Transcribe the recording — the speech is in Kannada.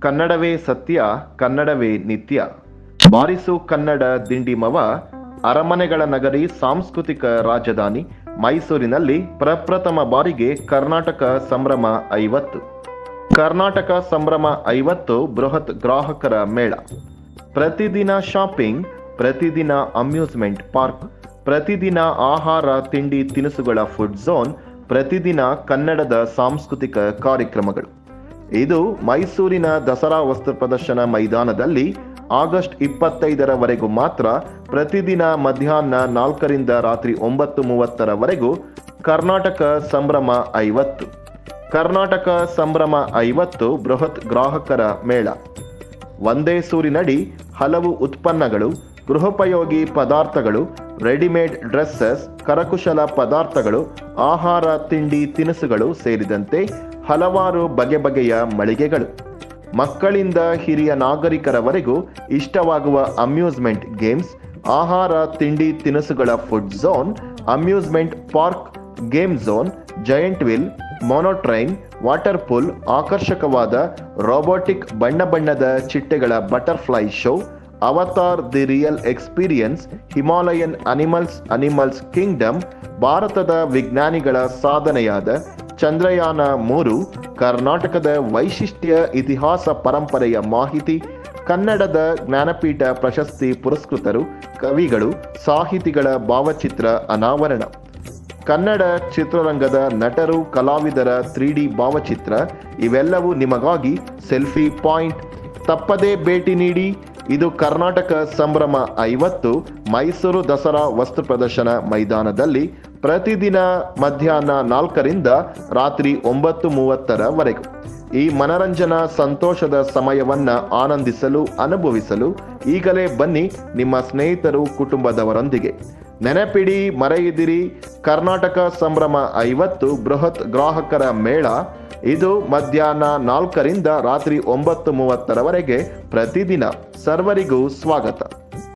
ಕನ್ನಡವೇ ಸತ್ಯ, ಕನ್ನಡವೇ ನಿತ್ಯ. ಬಾರಿಸು ಕನ್ನಡ ದಿಂಡಿಮವ, ಅರಮನೆಗಳ ನಗರಿ ಸಾಂಸ್ಕೃತಿಕ ರಾಜಧಾನಿ, ಮೈಸೂರಿನಲ್ಲಿ ಪ್ರಪ್ರಥಮ ಬಾರಿಗೆ ಕರ್ನಾಟಕ ಸಂಭ್ರಮ ಐವತ್ತು. ಕರ್ನಾಟಕ ಸಂಭ್ರಮ ಐವತ್ತು ಬೃಹತ್ ಗ್ರಾಹಕರ ಮೇಳ. ಪ್ರತಿದಿನ ಶಾಪಿಂಗ್, ಪ್ರತಿದಿನ ಅಮ್ಯೂಸ್ಮೆಂಟ್ ಪಾರ್ಕ್, ಪ್ರತಿದಿನ ಆಹಾರ, ತಿಂಡಿ, ತಿನಿಸುಗಳ ಫುಡ್ ಝೋನ್, ಪ್ರತಿದಿನ ಕನ್ನಡದ ಸಾಂಸ್ಕೃತಿಕ ಕಾರ್ಯಕ್ರಮಗಳು. ಇದು ಮೈಸೂರಿನ ದಸರಾ ವಸ್ತು ಪ್ರದರ್ಶನ ಮೈದಾನದಲ್ಲಿ ಆಗಸ್ಟ್ ಇಪ್ಪತ್ತೈದರವರೆಗೂ ಮಾತ್ರ ಪ್ರತಿದಿನ ಮಧ್ಯಾಹ್ನ ನಾಲ್ಕರಿಂದ ರಾತ್ರಿ ಒಂಬತ್ತು ಮೂವತ್ತರವರೆಗೂ ಕರ್ನಾಟಕ ಸಂಭ್ರಮ ಐವತ್ತು. ಕರ್ನಾಟಕ ಸಂಭ್ರಮ ಐವತ್ತು ಬೃಹತ್ ಗ್ರಾಹಕರ ಮೇಳ. ಒಂದೇ ಸೂರಿನಡಿ ಹಲವು ಉತ್ಪನ್ನಗಳು, ಗೃಹೋಪಯೋಗಿ ಪದಾರ್ಥಗಳು, ರೆಡಿಮೇಡ್ ಡ್ರೆಸ್ಸಸ್, ಕರಕುಶಲ ಪದಾರ್ಥಗಳು, ಆಹಾರ, ತಿಂಡಿ, ತಿನಿಸುಗಳು ಸೇರಿದಂತೆ ಹಲವಾರು ಬಗೆ ಬಗೆಯ ಮಳಿಗೆಗಳು. ಮಕ್ಕಳಿಂದ ಹಿರಿಯ ನಾಗರಿಕರವರೆಗೂ ಇಷ್ಟವಾಗುವ ಅಮ್ಯೂಸ್ಮೆಂಟ್ ಗೇಮ್ಸ್, ಆಹಾರ, ತಿಂಡಿ, ತಿನಿಸುಗಳ food zone, amusement park, game zone, giant wheel, monotrain, water pool, ಆಕರ್ಷಕವಾದ ರೋಬೋಟಿಕ್ ಬಣ್ಣ ಬಣ್ಣದ ಚಿಟ್ಟೆಗಳ butterfly show, avatar the real experience, Himalayan animals animals kingdom, ಭಾರತದ ವಿಜ್ಞಾನಿಗಳ ಸಾಧನೆಯಾದ ಚಂದ್ರಯಾನ ಮೂರು, ಕರ್ನಾಟಕದ ವೈಶಿಷ್ಟ್ಯ ಇತಿಹಾಸ ಪರಂಪರೆಯ ಮಾಹಿತಿ, ಕನ್ನಡದ ಜ್ಞಾನಪೀಠ ಪ್ರಶಸ್ತಿ ಪುರಸ್ಕೃತರು, ಕವಿಗಳು, ಸಾಹಿತಿಗಳ ಭಾವಚಿತ್ರ ಅನಾವರಣ. ಕನ್ನಡ ಚಿತ್ರರಂಗದ ನಟರು, ಕಲಾವಿದರ ತ್ರೀ ಡಿ ಭಾವಚಿತ್ರ, ಇವೆಲ್ಲವೂ ನಿಮಗಾಗಿ ಸೆಲ್ಫಿ ಪಾಯಿಂಟ್. ತಪ್ಪದೇ ಭೇಟಿ ನೀಡಿ ಇದು ಕರ್ನಾಟಕ ಸಂಭ್ರಮ ಐವತ್ತು, ಮೈಸೂರು ದಸರಾ ವಸ್ತು ಪ್ರದರ್ಶನ ಮೈದಾನದಲ್ಲಿ ಪ್ರತಿದಿನ ಮಧ್ಯಾಹ್ನ ನಾಲ್ಕರಿಂದ ರಾತ್ರಿ ಒಂಬತ್ತು ಮೂವತ್ತರವರೆಗೆ. ಈ ಮನರಂಜನಾ ಸಂತೋಷದ ಸಮಯವನ್ನ ಆನಂದಿಸಲು, ಅನುಭವಿಸಲು ಈಗಲೇ ಬನ್ನಿ ನಿಮ್ಮ ಸ್ನೇಹಿತರು ಕುಟುಂಬದವರೊಂದಿಗೆ. ನೆನಪಿಡಿ, ಮರೆಯದಿರಿ, ಕರ್ನಾಟಕ ಸಂಭ್ರಮ ಐವತ್ತು ಬೃಹತ್ ಗ್ರಾಹಕರ ಮೇಳ. ಇದು ಮಧ್ಯಾಹ್ನ ನಾಲ್ಕರಿಂದ ರಾತ್ರಿ ಒಂಬತ್ತು ಮೂವತ್ತರವರೆಗೆ ಪ್ರತಿದಿನ. ಸರ್ವರಿಗೂ ಸ್ವಾಗತ.